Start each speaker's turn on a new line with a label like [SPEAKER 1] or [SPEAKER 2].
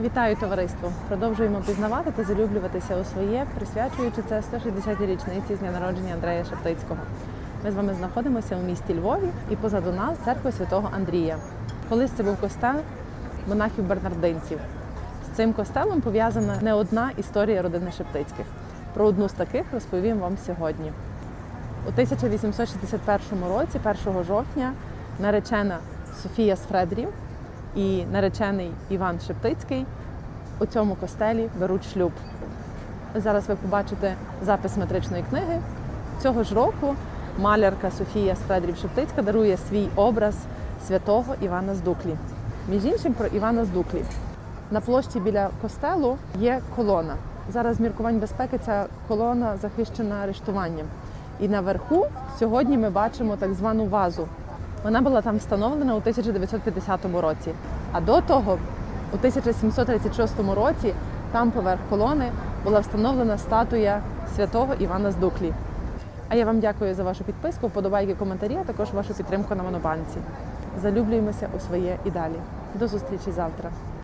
[SPEAKER 1] Вітаю товариство! Продовжуємо пізнавати та залюблюватися у своє, присвячуючи це 160-й річниці з дня народження Андрея Шептицького. Ми з вами знаходимося у місті Львові і позаду нас церква святого Андрія. Колись це був костел монахів-бернардинців. З цим костелом пов'язана не одна історія родини Шептицьких. Про одну з таких розповім вам сьогодні. У 1861 році, 1 жовтня, наречена Софія з Фредрів і наречений Іван Шептицький у цьому костелі беруть шлюб. Зараз ви побачите запис метричної книги. Цього ж року малярка Софія з Фредрів Шептицька дарує свій образ святого Івана з Дуклі. Між іншим про Івана з Дуклі. На площі біля костелу є колона. Зараз міркувань безпеки ця колона захищена арештуванням. І наверху сьогодні ми бачимо так звану вазу. Вона була там встановлена у 1950 році. А до того, у 1736 році, там поверх колони була встановлена статуя святого Івана з Дуклі. А я вам дякую за вашу підписку, вподобайки, коментарі, а також вашу підтримку на монобанці. Залюблюємося у своє і далі. До зустрічі завтра.